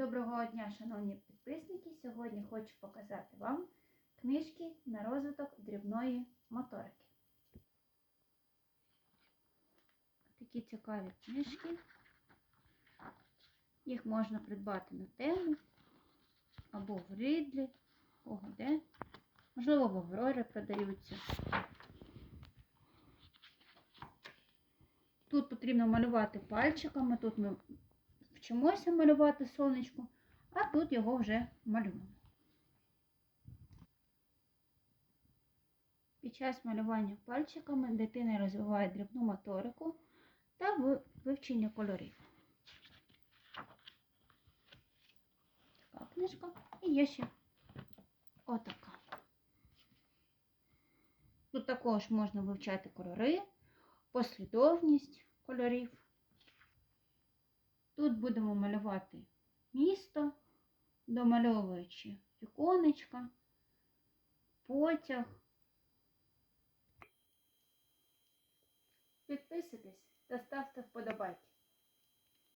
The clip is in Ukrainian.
Доброго дня, шановні підписники! Сьогодні хочу показати вам книжки на розвиток дрібної моторики. Такі цікаві книжки. Їх можна придбати на тему або в Рідлі, кого де. Можливо, в Аврорі продаються. Тут потрібно малювати пальчиками. Тут ми вчимося малювати сонечко, а тут його вже малюємо. Під час малювання пальчиками дитина розвиває дрібну моторику та вивчення кольорів. Така книжка. І є ще отака. Тут також можна вивчати кольори, послідовність кольорів. Тут будемо малювати місто, домальовуючи віконечка, потяг. Підписуйтесь та ставте вподобайки.